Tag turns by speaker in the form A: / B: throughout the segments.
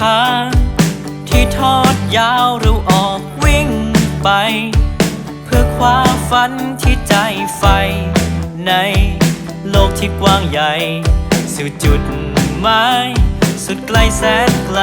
A: ทาง ที่ทอดยาวเราออกวิ่งไป เพื่อคว้าฝันที่ใจใฝ่ในโลกที่กว้างใหญ่ สู่จุดหมายสุดไกลแสนไกล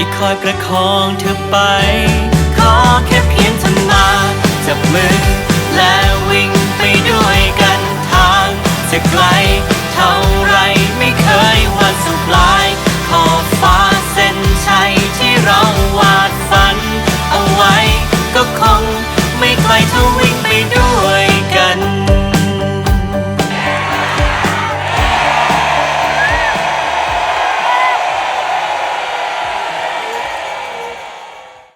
A: ที่คอยประคองเธอไป ขอแค่เพียงเธอมาจับมือและวิ่งไปด้วยกันทางจะไกลเท่าไรไม่เคยวันสุดปลายขอบฟ้าเส้นชัยที่เราวาดฝัน เอาไว้ก็คงไม่ไกลเท่าวิ่งไปด้วย